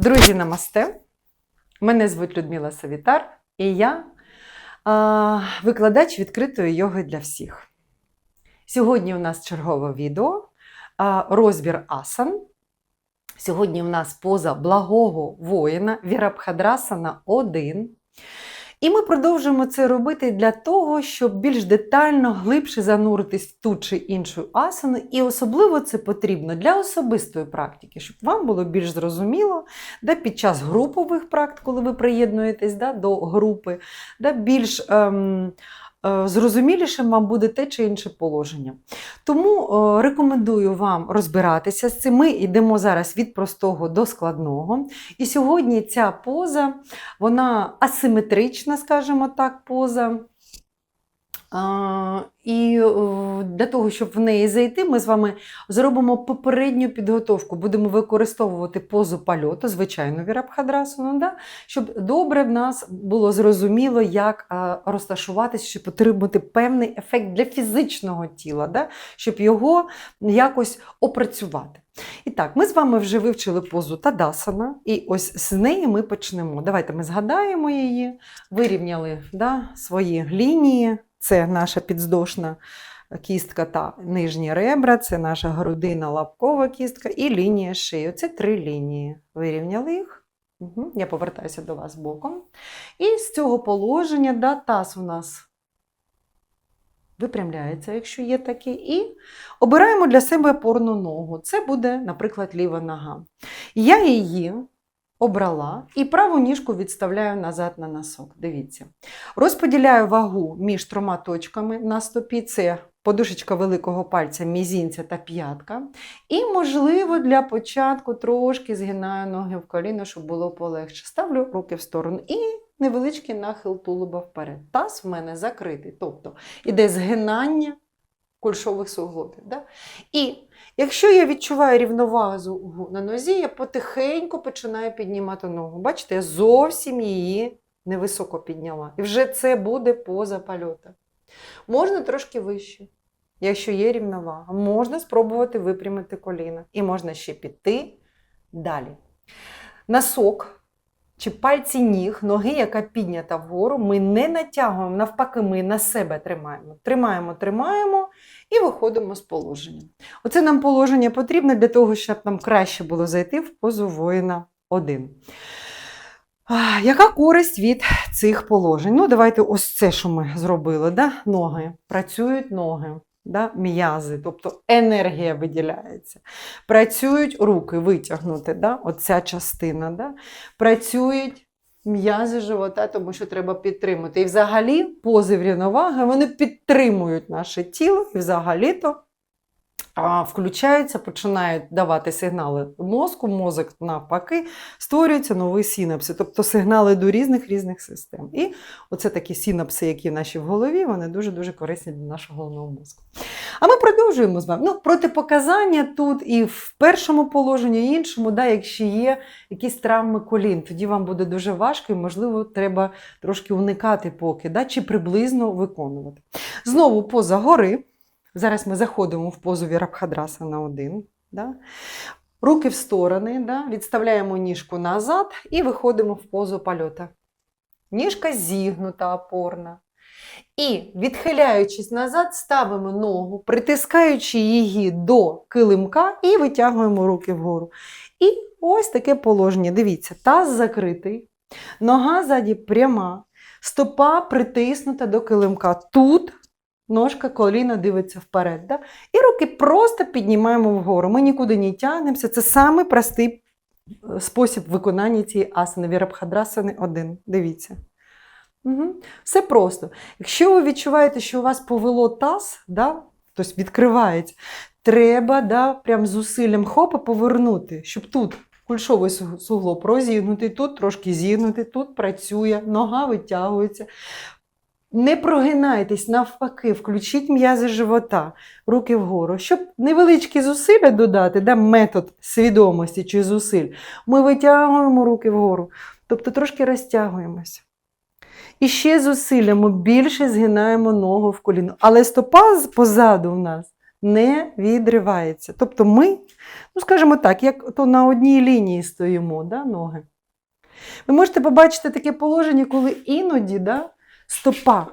Друзі, намасте. Мене звуть Людмила Савітар, і я а, викладач відкритої йоги для всіх. Сьогодні у нас чергове відео, а, розбір асан. Сьогодні у нас поза благого воїна Вірабхадрасана 1. І ми продовжуємо це робити для того, щоб більш детально, глибше зануритись в ту чи іншу асану. І особливо це потрібно для особистої практики, щоб вам було більш зрозуміло, да, під час групових практик, коли ви приєднуєтесь да, до групи, да, більш ем, зрозумілішим вам буде те чи інше положення. Тому е, рекомендую вам розбиратися з цим. Ми йдемо зараз від простого до складного. І сьогодні ця поза, вона асиметрична, скажімо так, поза. І е, для того, щоб в неї зайти, ми з вами зробимо попередню підготовку. Будемо використовувати позу польоту, звичайну вірабхадрасану, да? щоб добре в нас було зрозуміло, як розташуватися, щоб отримати певний ефект для фізичного тіла, да? щоб його якось опрацювати. І так, ми з вами вже вивчили позу Тадасана, і ось з неї ми почнемо. Давайте ми згадаємо її, вирівняли да, свої лінії. Це наша підздошна кістка та нижні ребра, це наша грудина, лапкова кістка і лінія шиї. Це три лінії. Вирівняли їх. Угу. Я повертаюся до вас боком. І з цього положення да, таз у нас випрямляється, якщо є таке, і обираємо для себе опорну ногу. Це буде, наприклад, ліва нога. Я її обрала і праву ніжку відставляю назад на носок. Дивіться. Розподіляю вагу між трьома точками на стопі. Це подушечка великого пальця, мізінця та п'ятка. І, можливо, для початку трошки згинаю ноги в коліно, щоб було полегше. Ставлю руки в сторону. І невеличкий нахил тулуба вперед. Таз в мене закритий. Тобто іде згинання кульшових суглобів. Да? І якщо я відчуваю рівновагу на нозі, я потихеньку починаю піднімати ногу. Бачите, я зовсім її невисоко підняла. І вже це буде поза польота. Можна трошки вище, якщо є рівновага. Можна спробувати випрямити коліна. І можна ще піти далі. Носок чи пальці ніг, ноги, яка піднята вгору, ми не натягуємо, навпаки, ми на себе тримаємо. Тримаємо, тримаємо і виходимо з положення. Оце нам положення потрібно для того, щоб нам краще було зайти в позу воїна 1. Яка користь від цих положень? Ну, давайте ось це, що ми зробили. Да? Ноги. Працюють ноги, да? м'язи, тобто енергія виділяється. Працюють руки витягнути, да? оця частина. Да? Працюють м'язи живота, тому що треба підтримати. І взагалі пози рівноваги вони підтримують наше тіло і взагалі-то включаються, починають давати сигнали мозку, мозок навпаки, створюються нові синапси, тобто сигнали до різних різних систем. І оце такі синапси, які наші в голові, вони дуже-дуже корисні для нашого головного мозку. А ми продовжуємо з вами. Ну, протипоказання тут і в першому положенні, і іншому, да, якщо є якісь травми колін, тоді вам буде дуже важко і, можливо, треба трошки уникати поки, да, чи приблизно виконувати. Знову поза гори. Зараз ми заходимо в позу Вірабхадраса на один. Да? Руки в сторони, да? відставляємо ніжку назад і виходимо в позу польота. Ніжка зігнута, опорна. І, відхиляючись назад, ставимо ногу, притискаючи її до килимка і витягуємо руки вгору. І ось таке положення. Дивіться, таз закритий, нога ззаді пряма, стопа притиснута до килимка. Тут ножка, коліно дивиться вперед. Да? І руки просто піднімаємо вгору. Ми нікуди не тягнемося. Це самий простий е, спосіб виконання цієї асани. Вірабхадрасани один. Дивіться. Угу. Все просто. Якщо ви відчуваєте, що у вас повело таз, да? тобто відкривається, треба да, прям зусиллям хопа повернути, щоб тут кульшовий суглоб розігнутий, тут трошки зігнутий, тут працює, нога витягується. Не прогинайтесь, навпаки, включіть м'язи живота, руки вгору. Щоб невеличкі зусилля додати, да, метод свідомості чи зусиль, ми витягуємо руки вгору, тобто трошки розтягуємося. І ще зусиллями більше згинаємо ногу в коліно. Але стопа позаду в нас не відривається. Тобто ми, ну скажімо так, як то на одній лінії стоїмо, да, ноги. Ви можете побачити таке положення, коли іноді да, стопа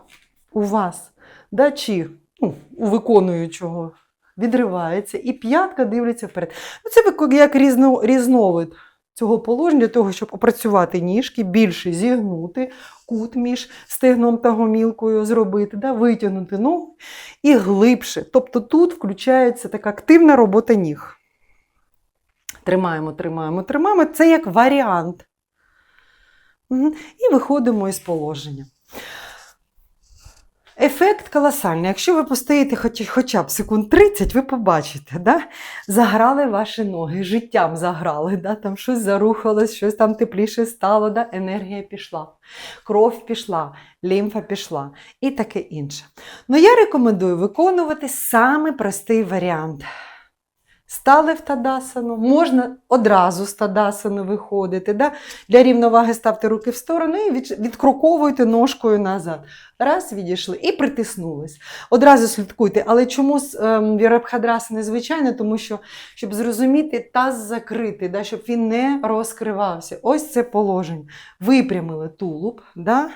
у вас, да, чи ну, у виконуючого відривається, і п'ятка дивиться вперед. Ну, це як різно, різновид цього положення для того, щоб опрацювати ніжки, більше зігнути, кут між стегном та гомілкою зробити, да, витягнути ногу і глибше. Тобто тут включається така активна робота ніг. Тримаємо, тримаємо, тримаємо. Це як варіант. І виходимо із положення. Ефект колосальний. Якщо ви постоїте хоч, хоча б секунд 30, ви побачите, да? заграли ваші ноги, життям заграли, да? там щось зарухалось, щось там тепліше стало, да? енергія пішла, кров пішла, лімфа пішла і таке інше. Ну, я рекомендую виконувати саме простий варіант. Стали в тадасану, можна одразу з тадасану виходити. Да? Для рівноваги ставте руки в сторону і від, відкроковуйте ножкою назад. Раз, відійшли і притиснулись. Одразу слідкуйте. Але чому ем, вірабхадраса незвичайно? Тому що, щоб зрозуміти, таз закритий, да? щоб він не розкривався. Ось це положення. Випрямили тулуб, да?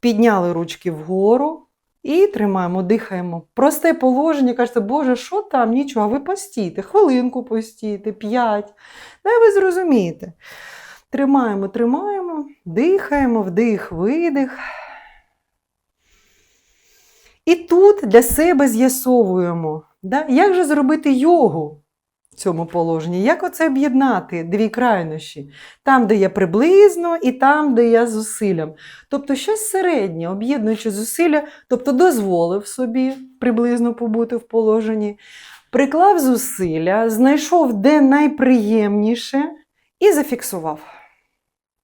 підняли ручки вгору. І тримаємо, дихаємо. Просте положення, кажете, Боже, що там? Нічого, а ви постійте, хвилинку постійте, п'ять. Дай ви зрозумієте. Тримаємо, тримаємо, дихаємо, вдих, видих. І тут для себе з'ясовуємо, да? як же зробити йогу в цьому положенні, як оце об'єднати дві крайнощі, там, де я приблизно, і там, де я зусиллям. Тобто щось середнє, об'єднуючи зусилля, тобто дозволив собі приблизно побути в положенні, приклав зусилля, знайшов де найприємніше і зафіксував.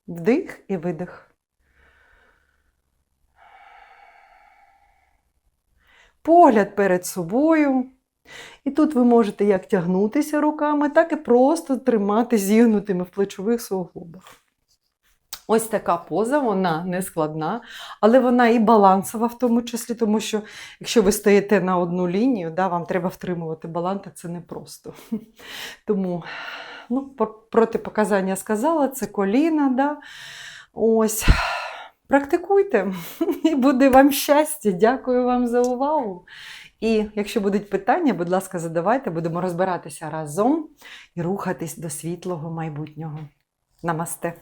Вдих і видих. Погляд перед собою. І тут ви можете як тягнутися руками, так і просто тримати зігнутими в плечових суглобах. Ось така поза, вона не складна, але вона і балансова в тому числі, тому що якщо ви стоїте на одну лінію, да, вам треба втримувати баланс, а це непросто. Тому ну, протипоказання сказала, це коліна. Да. Ось. Практикуйте і буде вам щастя. Дякую вам за увагу. І якщо будуть питання, будь ласка, задавайте, будемо розбиратися разом і рухатись до світлого майбутнього. Намасте!